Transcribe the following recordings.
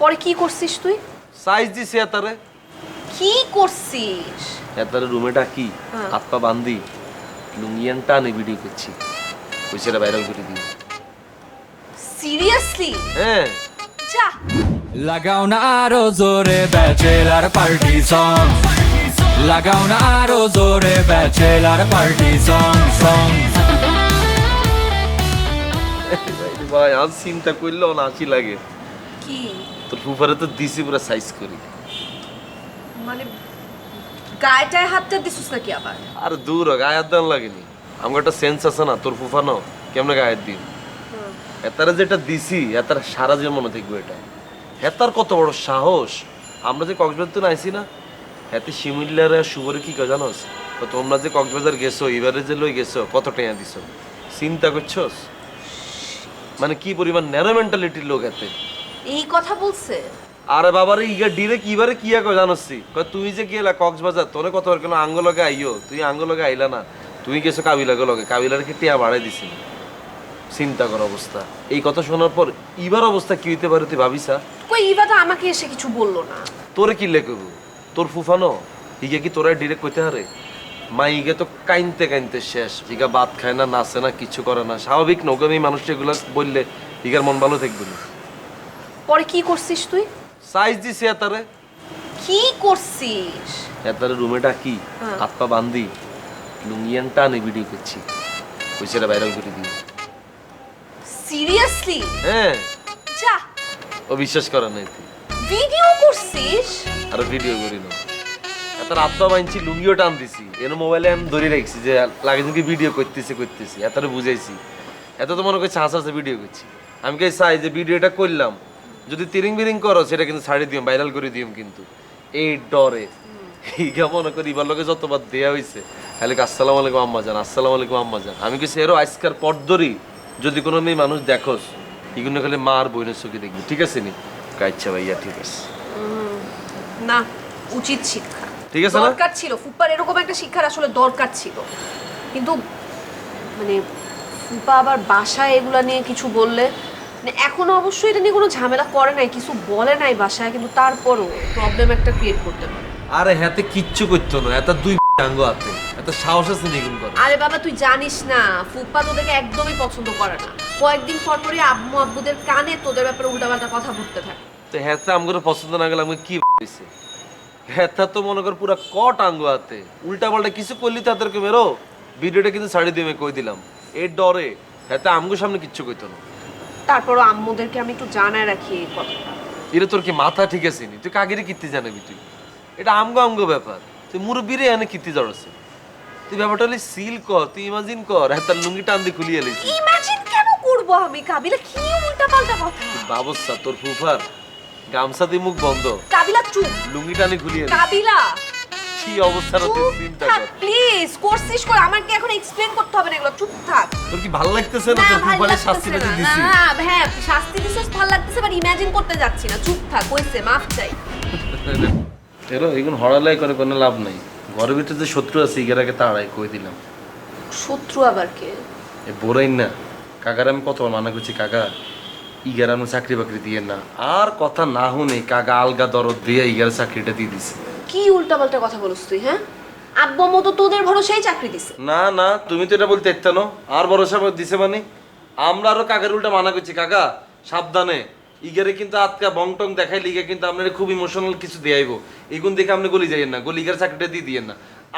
পরে কি করছিস তুই? সাইজ দিছি এতারে কি করছিস? এতারে রুমে ডাকি হ্যাঁ। হাত পা বান্ধি লুঙ্গিয়ান টানে ভিডিও করছি। ওই সেটা ভাইরাল করে দিই। সিরিয়াসলি হ্যাঁ। যা। লাগাও না আরও জোরে ব্যাচেলার পার্টি সং লাগাও না আরও জোরে ব্যাচেলার পার্টি সং সং ভাই আজ চিন্তা করলেও না হাসি লাগে। কি? তোর ফুফারে তো দিছি পুরো সাইজ করি। মানে গায়েটায় হাতটা দিছিস নাকি আবার? আর দূর গায়ে হাত দেওয়ার লাগেনি আমার একটা সেন্স আছে না তোর ফুফানো কেমনে গায়ে হাত দিন এতারে যেটা দিছি এতার সারা জীবন মনে থাকবে এটা। হেতার কত বড় সাহস। আমরা যে কক্সবাজার তো আইছি না এতে শিমিল্লার শুভরে কি কয় জানোস? তো তোমরা যে কক্সবাজার গেছো এবারে যে লই গেছো কত টাকা দিছো? চিন্তা করছোস? মানে কি পরিমাণ ন্যারো মেন্টালিটির লোক এতে? এই কথা বলছে? আরে বাবারে ইগা ডিরে কিবারে কিয়া কয় জানোসি? কয় তুই যে গেলা কক্সবাজার তোরে কত কেন আঙ্গ লগে আইও তুই আঙ্গ লগে আইলা না। তুই গেছো কাবিলাগে লগে। কাবিলার কি টিয়া বাড়াই দিছিস চিন্তা কর অবস্থা। এই কথা শোনার পর ইবার অবস্থা কি হইতে পারে তুই ভাবিসা কই ইবা তো আমাকে এসে কিছু বলল না। তোরে কি লেখব তোর ফুফানো? ইগে কি তোরা ডিরেক্ট কইতে হারে? মা ইগে তো কাইনতে কাইনতে শেষ। ইগা ভাত খায় না নাচে না কিছু করে না। স্বাভাবিক নৌকামি মানুষ এগুলো বললে ইগার মন ভালো থাকবে না। পরে কি করছিস তুই? সাইজ দিছে এতারে কি করছিস? এতারে রুমে ডাকি হ্যাঁ। হাত পা বান্ধি লুঙ্গিয়ান টানে ভিডিও করছি। ওই সেটা ভাইরাল করে দিই সিরিয়াসলি হ্যাঁ। যা। ও বিশ্বাস করে না তুই। ভিডিও করছিস? আর ভিডিও করি না। এত রাত পা বাঁধছি লুঙ্গিও টান দিছি। এর মোবাইলে আমি ধরে রাখছি যে লাগে কি ভিডিও করতেছি করতেছি। এতটা বুঝাইছি। এত তো মনে করছে হাসা হাসা ভিডিও করছি। আমি কে চাই যে ভিডিওটা করলাম। যদি তিরিং বিরিং করো সেটা কিন্তু ছাড়ি দিও ভাইরাল করে দিও কিন্তু। এই ডরে। ইগা মনে করি এবার লোকে যতবার দেয়া হয়েছে খালি আসসালামু আলাইকুম আম্মা জান আসসালামু আলাইকুম আম্মা জান। আমি কি সেরো আজকার পর ধরি যদি কোনো মেয়ে মানুষ দেখোস এগুলো খালি মা আর বোনের চোখে দেখবি ঠিক আছে নি? আচ্ছা ভাইয়া ঠিক আছে। না উচিত শিক্ষা। ঠিক আছে না? দরকার ছিল ফুপার এরকম একটা শিক্ষার আসলে দরকার ছিল। কিন্তু মানে ফুপা আবার বাসায় এগুলা নিয়ে কিছু বললে এখনও অবশ্যই এটা নিয়ে কোনো ঝামেলা করে নাই কিছু বলে নাই বাসায় কিন্তু তারপরও প্রবলেম একটা ক্রিয়েট করতে পারে। আরে হাতে কিচ্ছু করতো না এত দুই আঙ্গ হাতে এত সাহস আছে নিগুন করে আরে বাবা তুই জানিস না ফুপা তোদেরকে একদমই পছন্দ করে না। কয়েকদিন পর পরই আম্মু আব্বুদের কানে তোদের ব্যাপারে উল্টাপাল্টা কথা বলতে থাকে। তো হ্যাঁ আমগুলো পছন্দ না গেলে আমি কি হয়েছে? হ্যাঁ তো মনে কর পুরা কট আঙ্গ হাতে উল্টা পাল্টা কিছু করলি তাদেরকে মেরো। ভিডিওটা কিন্তু ছাড়ি দিয়ে আমি কই দিলাম। এর ডরে। হ্যাঁ আমগুর সামনে কিচ্ছু কইতো না। তারপরও আম্মুদেরকে আমি একটু জানায় রাখি এই কথাটা। এটা তোর কি মাথা ঠিক আছে নি? তুই কাগেরে কীর্তি জানাবি তুই? এটা আমগো আমগো ব্যাপার। তুই মুরব্বীরে এনে কীর্তি জড়াছে তুই ব্যাপারটা হলে সিল কর তুই ইমাজিন কর। হ্যাঁ তার লুঙ্গি টান দিয়ে খুলিয়ে এলিস ইমাজিন কেন করব আমি? কাবিলা কি উল্টাপাল্টা কথা? বাবসা তোর ফুফার। গামছা দিয়ে মুখ বন্ধ। কাবিলা চুপ। লুঙ্গি টানি খুলিয়ে কাবিলা! কি অবস্থাটা তুই চিন্তা কর প্লিজ করছিস করে আমাকে এখন এক্সপ্লেন করতে হবে না এগুলো চুপ থাক। তোর কি ভালো লাগতেছে না? তোর ফুফারের শাস্তি লাগতেছে পেতে না। হ্যাঁ শাস্তি দিছিস ভালো লাগতেছে বাট ইমাজিন করতে যাচ্ছি না চুপ থাক কইছে মাফ চাই। এরো এখন হড়ালাই করে কোনো লাভ নাই। ঘরের ভিতরে যে শত্রু আছে ইগেরাকে তাড়াই কই দিলাম। শত্রু আবার কে? এ বোরাইন না। কাকার আমি কত মানা করছি কাকা? ইগার আমি চাকরি বাকরি দিয়ে না। আর কথা না শুনে কাকা আলগা দরদ দিয়ে ইগার চাকরিটা দিয়ে দিছে। কি উল্টাপাল্টা কথা বলছ তুই হ্যাঁ? আব্বু মতো তোদের ভরসায় চাকরি দিছে। না না, তুমি তো এটা বলতে ইচ্ছা আর ভরসা দিছে মানে? আমরা আরও কাকার উল্টা মানা করছি, কাকা, সাবধানে। ইগারে কিন্তু আজকা বং টং দেখাই লিগে কিন্তু আপনার খুব ইমোশনাল কিছু দেয়াইব। এগুন দেখে আপনি গলি যাইয়েন না গলি ইগার চাকরিটা দিয়ে দিয়েন না।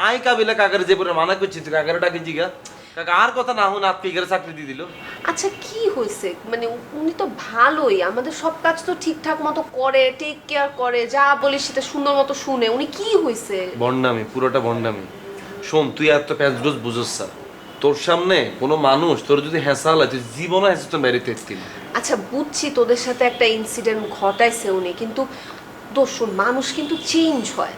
আই কাবিলা কাকার যে পরে মানা করছি তুই কাকারে ডাকে জিগা। কাকা আর কথা না আজকে ইগারে চাকরি দিয়ে দিল। আচ্ছা কি হয়েছে? মানে উনি তো ভালোই আমাদের সব কাজ তো ঠিকঠাক মতো করে টেক কেয়ার করে যা বলিস সেটা সুন্দর মতো শুনে। উনি কি হয়েছে? বন্ডামি পুরোটা বন্ডামি। শোন তুই এত প্যাঁচ রোজ বুঝোস না। তোর সামনে কোনো মানুষ তোর যদি হেসা হলে তুই জীবনে হেসে তো মেরে তেরতিল আচ্ছা বুঝছি তোদের সাথে একটা ইনসিডেন্ট ঘটাইছে উনি কিন্তু দোষণ মানুষ কিন্তু চেঞ্জ হয়।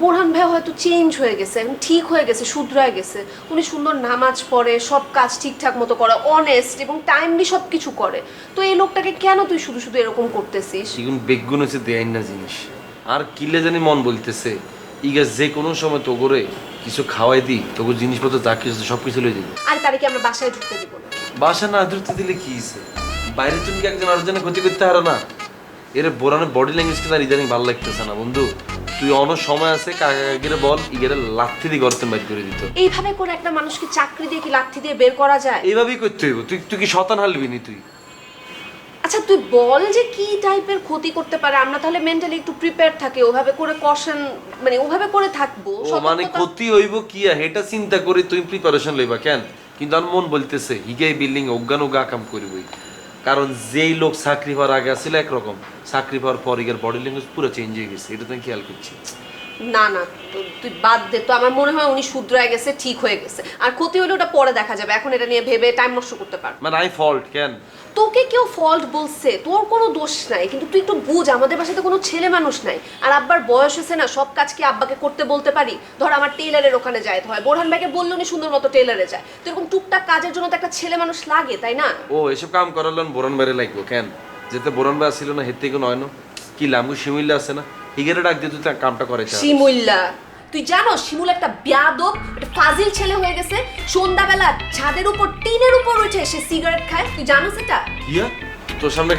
বোরহান ভাই হয়তো চেঞ্জ হয়ে গেছে এখন ঠিক হয়ে গেছে শুধরায় গেছে। উনি সুন্দর নামাজ পড়ে সব কাজ ঠিকঠাক মতো করে অনেস্ট এবং টাইমলি সব কিছু করে। তো এই লোকটাকে কেন তুই শুধু শুধু এরকম করতেছিস? ইগুন বেগুন হচ্ছে দেয় না জিনিস। আর কিলে জানি মন বলতেছে ইগা যে কোনো সময় তো করে কিছু খাওয়াই দি তোকে জিনিসপত্র যা কিছু সব কিছু লয়ে যাবে। আর তারে কি আমরা বাসায় ঢুকতে দিব না? বাসা না ধরতে দিলে কি হইছে? বাইরে তুমি কি একজন আরেকজনের ক্ষতি করতে হারো না। এর বোরানের বডি ল্যাঙ্গুয়েজ কিন্তু আর ইদানিং ভালো লাগতেছে না বন্ধু। তুই সময় আছে কাকা কাকিরে বল ইগেরে লাথি দিয়ে বাইর করে দিত। এইভাবে করে একটা মানুষকে চাকরি দিয়ে কি লাথি দিয়ে বের করা যায়? এইভাবেই করতে হইব। তুই তুই কি শতান হালবি নি তুই? আচ্ছা তুই বল যে কি টাইপের ক্ষতি করতে পারে। আমরা তাহলে মেন্টালি একটু প্রিপেয়ার থাকি ওভাবে করে কশন মানে ওভাবে করে থাকব ও মানে সতর্কতা- ক্ষতি হইব কি আর? এটা চিন্তা করে তুই প্রিপারেশন লইবা কেন? কিন্তু মন বলতেছে বিল্ডিং অজ্ঞান ও গা কাম করবই। কারণ যেই লোক চাকরি হওয়ার আগে আসলে একরকম। চাকরি পাওয়ার পর বডি ল্যাঙ্গুয়েজ পুরো চেঞ্জ হয়ে গেছে, এটা তো আমি খেয়াল করছি। না না তুই বাদ দে। তো আমার মনে হয় উনি শুধরায় গেছে ঠিক হয়ে গেছে। আর ক্ষতি হলে ওটা পরে দেখা যাবে। এখন এটা নিয়ে ভেবে টাইম নষ্ট করতে পার মানে আই ফল্ট কেন? তোকে কেউ ফল্ট বলছে তোর কোনো দোষ নাই। কিন্তু তুই একটু বুঝ আমাদের বাসাতে কোনো ছেলে মানুষ নাই। আর আব্বার বয়স হয়েছে না সব কাজ কি আব্বাকে করতে বলতে পারি? ধর আমার টেলারের ওখানে যাইতে হয় বোরহান ভাইকে বললে উনি সুন্দর মতো টেলারে যায়। তো এরকম টুকটাক কাজের জন্য তো একটা ছেলে মানুষ লাগে তাই না? ও এসব কাম করালেন বোরন বাইরে লাগবো কেন? যেতে বোরন ভাই ছিল না হেতে নয় না। কি লামগু শিমিল্লা আছে না? হিগেরে ডাক দিয়ে তুই তার কামটা করে শিমুল্লা তুই জানো শিমুল একটা ব্যাদব একটা ফাজিল ছেলে হয়ে গেছে। সন্ধ্যাবেলা ছাদের উপর টিনের উপর উঠে সে সিগারেট খায়। তুই কিয়া? তোর সামনে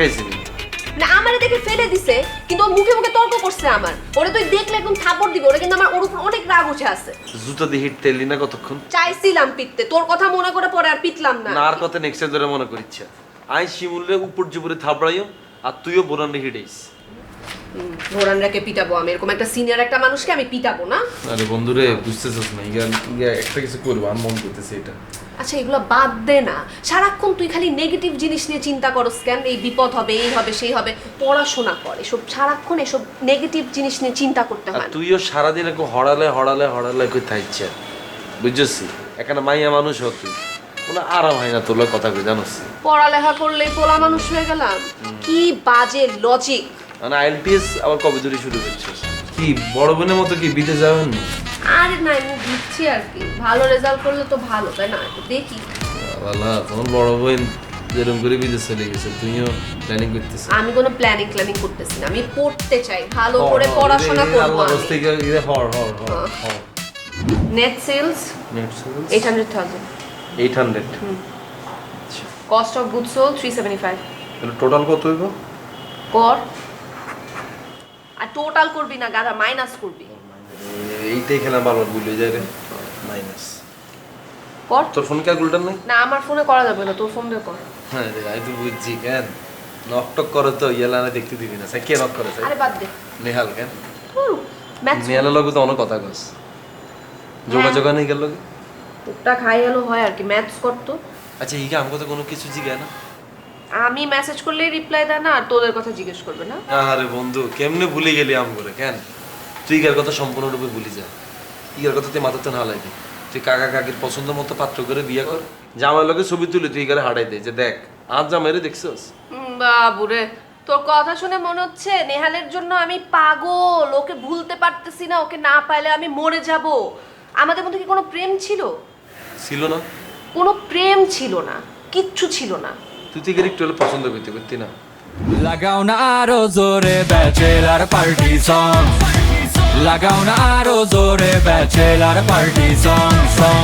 না আমারে দেখে ফেলে দিছে কিন্তু ও মুখে মুখে তর্ক করছে আমার। ওরে তুই দেখলে একদম থাপড় দিবে ওরে কিন্তু আমার ওর উপর অনেক রাগ উঠে আছে। জুতো দিয়ে হিট তেলি না কতক্ষণ? চাইছিলাম পিটতে তোর কথা মনে করে পরে আর পিটলাম না। না আর কথা নেক্সট ধরে মনে করিচ্ছা আই শিমুলে উপর জুপুরে থাপড়াইও আর তুইও বোরান হিটাইস। ভোরানরাকে পিটাবো আমি এরকম একটা সিনিয়র একটা মানুষকে আমি পিটাবো না? আরে বন্ধুরে বুঝতেছিস না ইয়া ইয়া একটা কিছু করব আর মন করতেছে এটা। আচ্ছা এগুলো বাদ দে না। সারাক্ষণ তুই খালি নেগেটিভ জিনিস নিয়ে চিন্তা করস কেন? এই বিপদ হবে এই হবে সেই হবে পড়াশোনা কর এসব সারাক্ষণ এসব নেগেটিভ জিনিস নিয়ে চিন্তা করতে আর হয় না। তুইও সারাদিন একটু হড়ালে হড়ালে হড়ালে কই থাকছে বুঝছিস এখানে মাইয়া মানুষ হ তুই। কোনো আরাম হয় না তোর কথা কই জানোস? পড়ালেখা করলেই পোলা মানুষ হয়ে গেলাম। কি বাজে লজিক মানে আইএলটিএস আবার কবে ধরে শুরু করছিস কি বড় বোনের মতো কি বিতে যাবেন আরে না আমি দিচ্ছি আর কি। ভালো রেজাল্ট করলে তো ভালো তাই না? দেখি। বালা তোমার বড় বোন যেরকম করে বিদেশ চলে গেছে তুইও প্ল্যানিং করতেছিস আমি কোনো প্ল্যানিং প্ল্যানিং করতেছি না আমি পড়তে চাই। ভালো করে পড়াশোনা করব থেকে হর হর হর হ্যাঁ। হর net sales net thousand eight hundred cost of good sold three seventy five তাহলে টোটাল কত হইব? কর। টোটাল করবি না গাধা মাইনাস করবি। এইটাই খেলা ভালো ভুলে যায় রে। মাইনাস কর। তোর ফোন ক্যালকুলেটার নাই? না আমার ফোনে করা যাবে না তোর ফোন দিয়ে কর। হ্যাঁ রে আমি তো বুঝছি কেন? নক টক করে তো ইয়েলা না দেখতে দিবি না। সে কে নক করে আরে বাদ দে। নেহাল কেন? নেহালের লগে তো অনেক কথা কস। যোগাযোগ নেই গেল লগে? টুকটাক হাই হ্যালো হয় আর কি ম্যাথস করতো আচ্ছা ইকে আমাকে তো কোনো কিছু জিগায় না? আমি মেসেজ করলেই রিপ্লাই দেয় না আর তোদের কথা জিজ্ঞেস করবে না। আরে বন্ধু কেমনে ভুলে গেলি আম করে কেন? তুই ইগার কথা সম্পূর্ণরূপে ভুলি যা। ইগার কথা তুই মাথাতে না। লাগে তুই কাকা কাকির পছন্দ মতো পাত্র করে বিয়ে কর। জামাই লগে ছবি তুলে তুই ইগারে হাঁটাই দে যে দেখ আজ জামাইরে দেখছস? বাবুরে তোর কথা শুনে মনে হচ্ছে নেহালের জন্য আমি পাগল ওকে ভুলতে পারতেছি না ওকে না পাইলে আমি মরে যাব। আমাদের মধ্যে কি কোনো প্রেম ছিল? ছিল না। কোনো প্রেম ছিল না কিচ্ছু ছিল না। তুই ইগারে একটু হলে পছন্দ করতে করতি না। লাগাও না আরও জোরে ব্যাচেলার পার্টি সং লাগাও না আরও জোরে ব্যাচেলার পার্টি সং সং